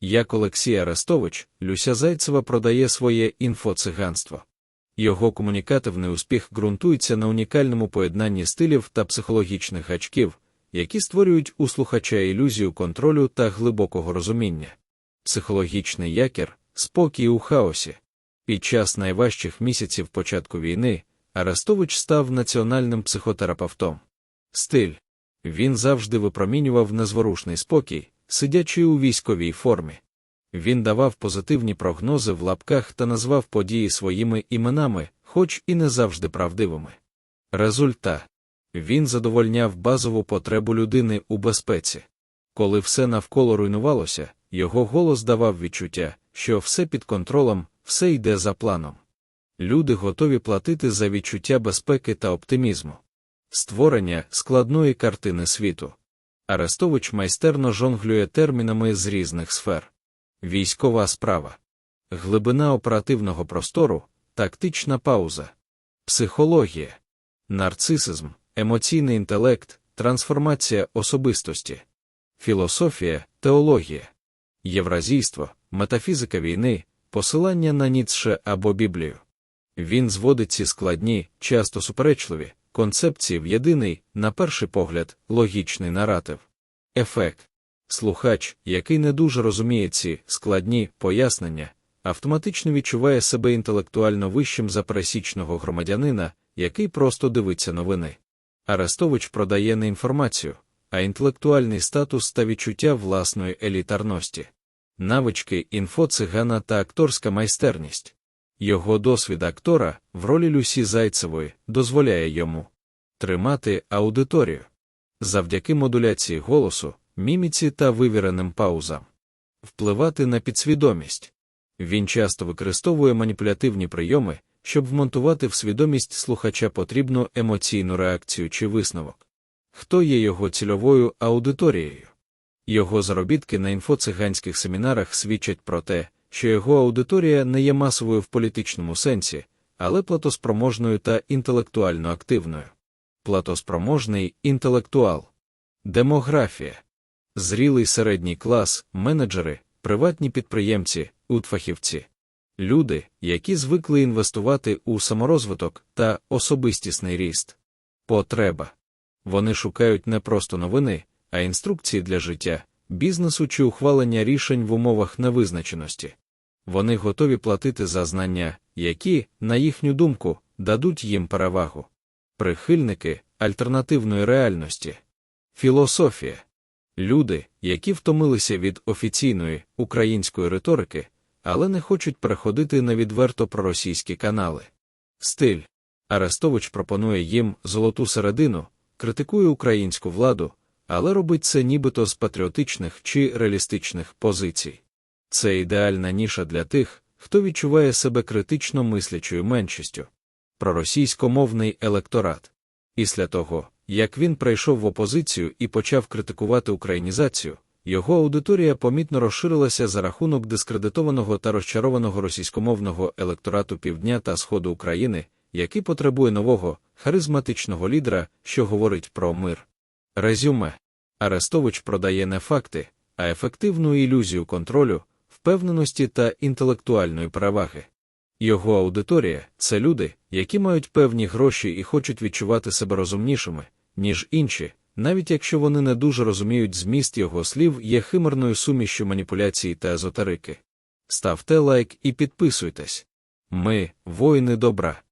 Як Олексій Арестович, Люся Зайцева продає своє інфоциганство. Його комунікативний успіх ґрунтується на унікальному поєднанні стилів та психологічних гачків, які створюють у слухача ілюзію контролю та глибокого розуміння. Психологічний якір спокій у хаосі. Під час найважчих місяців початку війни Арестович став національним психотерапевтом. Стиль він завжди випромінював незворушний спокій, сидячи у військовій формі. Він давав позитивні прогнози в лапках та назвав події своїми іменами, хоч і не завжди правдивими. Результат він задовольняв базову потребу людини у безпеці. Коли все навколо руйнувалося, його голос давав відчуття, що все під контролем, все йде за планом. Люди готові платити за відчуття безпеки та оптимізму. Створення складної картини світу. Арестович майстерно жонглює термінами з різних сфер. Військова справа, глибина оперативного простору, тактична пауза, психологія, нарцисизм, емоційний інтелект, трансформація особистості, філософія, теологія, євразійство, метафізика війни, посилання на Ніцше або Біблію. Він зводить ці складні, часто суперечливі, концепції в єдиний, на перший погляд, логічний наратив. Ефект. Слухач, який не дуже розуміє ці складні пояснення, автоматично відчуває себе інтелектуально вищим за пересічного громадянина, який просто дивиться новини. Арестович продає не інформацію, а інтелектуальний статус та відчуття власної елітарності, навички інфоцигана та акторська майстерність. Його досвід актора в ролі Люсі Зайцевої дозволяє йому тримати аудиторію завдяки модуляції голосу, міміці та вивіреним паузам, впливати на підсвідомість. Він часто використовує маніпулятивні прийоми, щоб вмонтувати в свідомість слухача потрібну емоційну реакцію чи висновок. Хто є його цільовою аудиторією? Його заробітки на інфоциганських семінарах свідчать про те, що його аудиторія не є масовою в політичному сенсі, але платоспроможною та інтелектуально активною. Платоспроможний інтелектуал, демографія, зрілий середній клас, менеджери, приватні підприємці, утфахівці, люди, які звикли інвестувати у саморозвиток та особистісний ріст. Потреба. Вони шукають не просто новини, а інструкції для життя, бізнесу чи ухвалення рішень в умовах невизначеності. Вони готові платити за знання, які, на їхню думку, дадуть їм перевагу. Прихильники альтернативної реальності, філософія. Люди, які втомилися від офіційної української риторики, але не хочуть переходити на відверто проросійські канали. Стиль. Арестович пропонує їм золоту середину, критикує українську владу, але робить це нібито з патріотичних чи реалістичних позицій. Це ідеальна ніша для тих, хто відчуває себе критично мислячою меншістю. Проросійськомовний електорат. Після того, як він прийшов в опозицію і почав критикувати українізацію, його аудиторія помітно розширилася за рахунок дискредитованого та розчарованого російськомовного електорату півдня та сходу України, який потребує нового, харизматичного лідера, що говорить про мир. Резюме Арестович продає не факти, а ефективну ілюзію контролю, впевненості та інтелектуальної переваги. Його аудиторія це люди, які мають певні гроші і хочуть відчувати себе розумнішими, ніж інші, навіть якщо вони не дуже розуміють зміст його слів, є химерною сумішю маніпуляції та езотерики. Ставте лайк і підписуйтесь. Ми, воїни добра.